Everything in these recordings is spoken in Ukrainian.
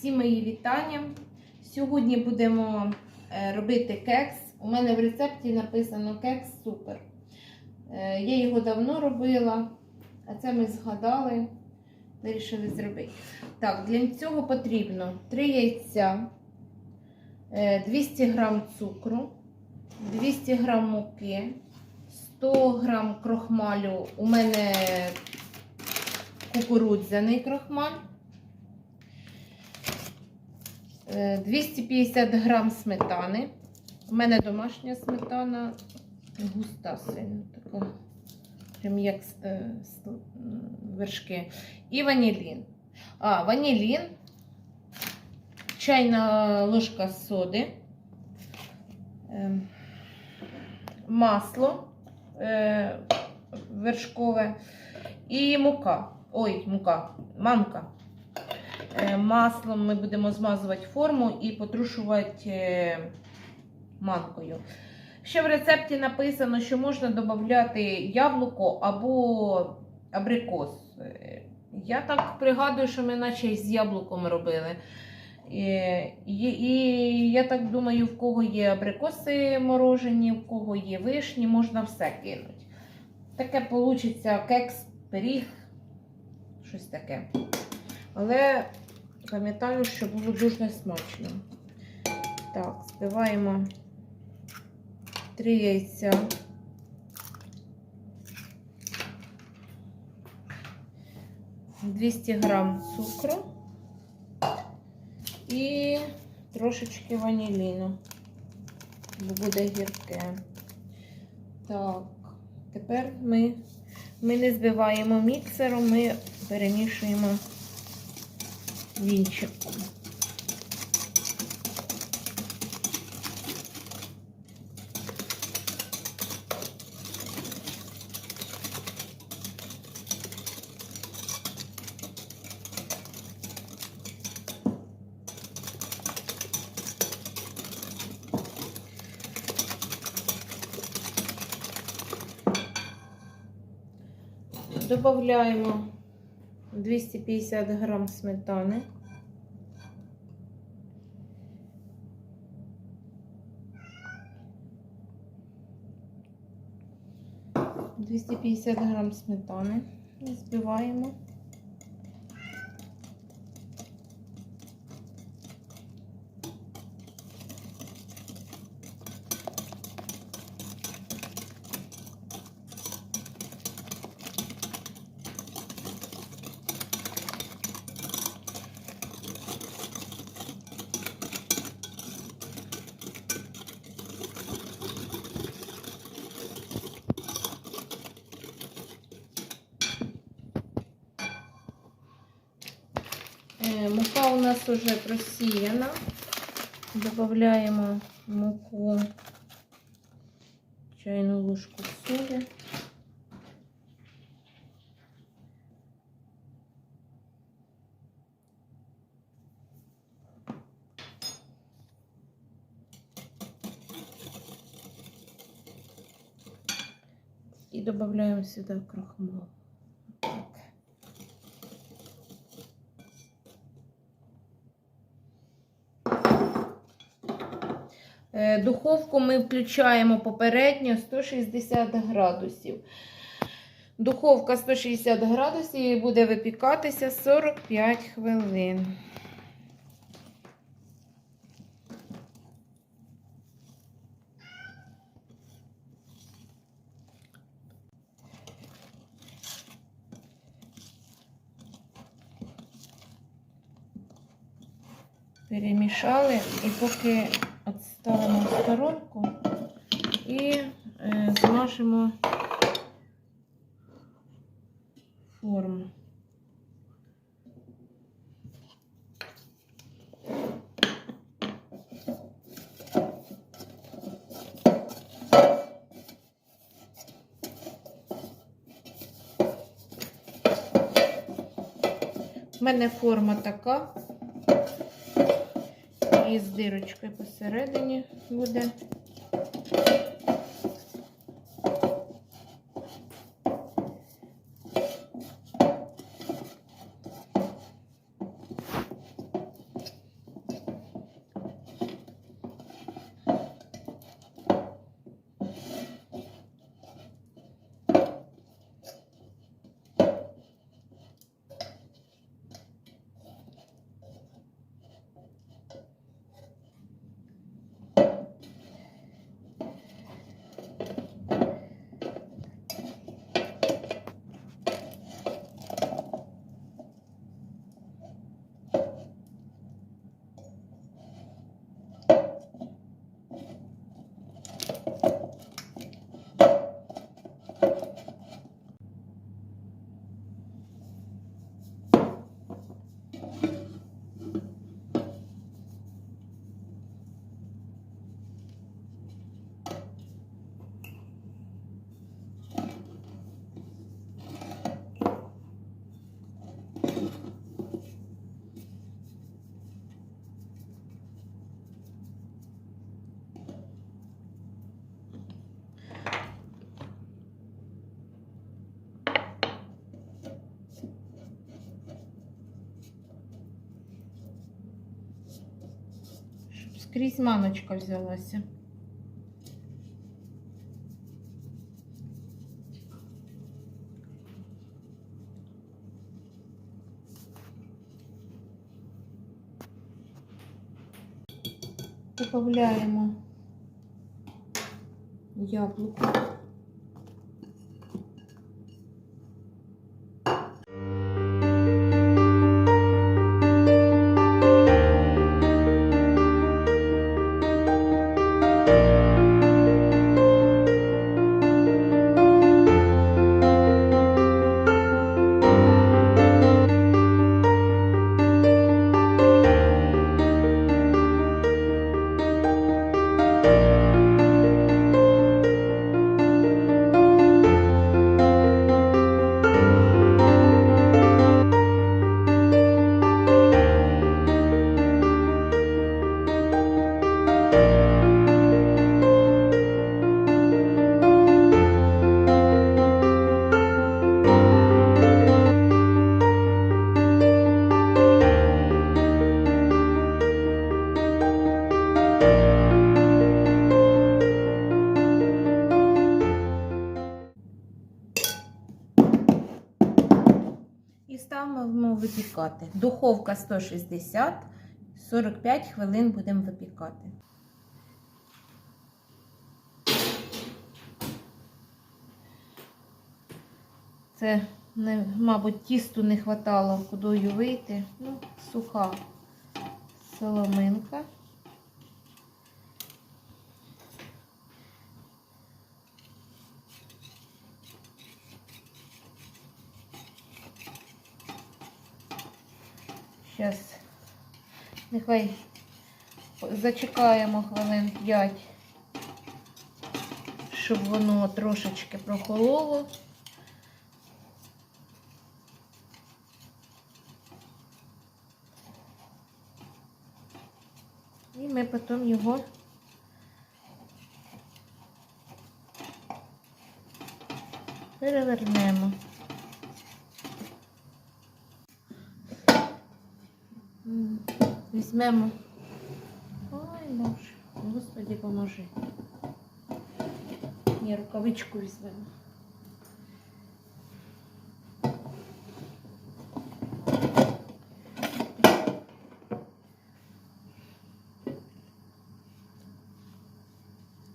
Всі мої вітання. Сьогодні будемо е, робити кекс. У мене в рецепті написано кекс супер. Е, Я його давно робила, а це ми згадали, вирішили зробити. Так, для цього потрібно 3 яйця, е, 200 г цукру, 200 г муки, 100 г крохмалю. У мене кукурудзяний крохмаль. 250 грам сметани. У мене домашня сметана густа сильно така. Прям як е, вершки. І ванілін. А, ванілін, чайна ложка соди, ем, масло е, вершкове і мука. Ой, мука, манка. Е, Маслом ми будемо змазувати форму і потрушувати е, манкою. Ще в рецепті написано, що можна додати яблуко або абрикос. Е, Я так пригадую, що ми наче з яблуком робили. Е, І, і я так думаю, в кого є абрикоси морожені, в кого є вишні, можна все кинути. Таке вийде кекс, пиріг, щось таке. Але пам'ятаю, що було дуже смачно. Так, збиваємо 3 яйця. Двісті грам цукру і трошечки ваніліну, бо буде гірке. Так, тепер ми, ми не збиваємо міксером, ми перемішуємо вінчиком. Добавляємо 250 грам сметани. Двісті п'ятдесят грам сметани збиваємо. Мука у нас уже просіяна. Добавляємо муку, чайну ложку солі. І додаємо сюди крахмал. Духовку ми включаємо попередньо 160 градусів. Духовка 160 градусів і буде випікатися 45 хвилин. Перемішали і поки сторонку і е, змажемо форму. У мене форма така. І з дирочкою посередині буде. Скрізь маночка взялася. Добавляємо яблуко. І випікати. Духовка 160, 45 хвилин будемо випікати. Це, мабуть, тісту не хватало кудою вийти. Ну, суха соломинка. Зараз нехай зачекаємо хвилин 5, щоб воно трошечки прохололо. І ми потім його перевернемо. Візьмемо. Ой, Боже, Господи, поможи. Ні, рукавичку візьмемо.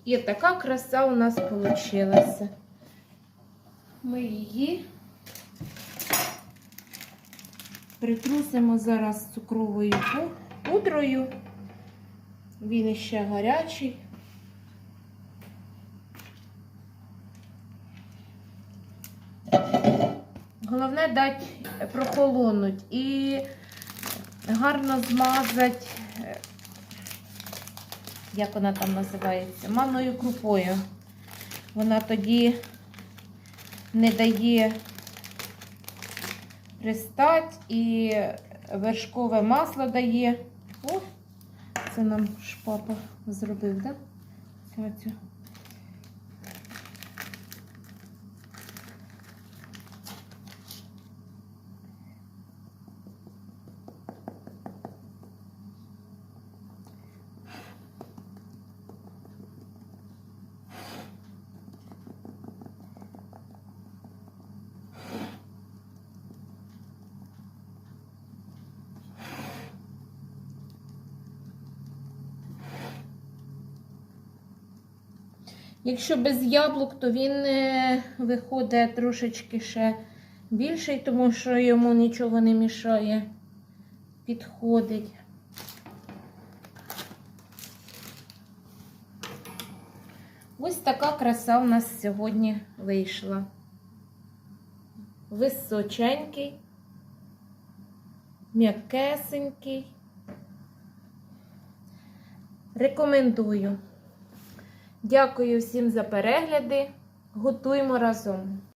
І така краса у нас вийшла. Ми її притрусимо зараз цукровою пу- пудрою. Він ще гарячий. Головне дати прохолонуть і гарно змазати, е, як вона там називається, манною крупою. Вона тоді не дає пристать і вершкове масло дає. О, це нам шпапа зробив, так? Да? Якщо без яблук, то він е, виходить трошечки ще більший, тому що йому нічого не мішає. Підходить. Ось така краса у нас сьогодні вийшла. Височенький, м'якесенький. Рекомендую. Дякую всім за перегляди. Готуємо разом.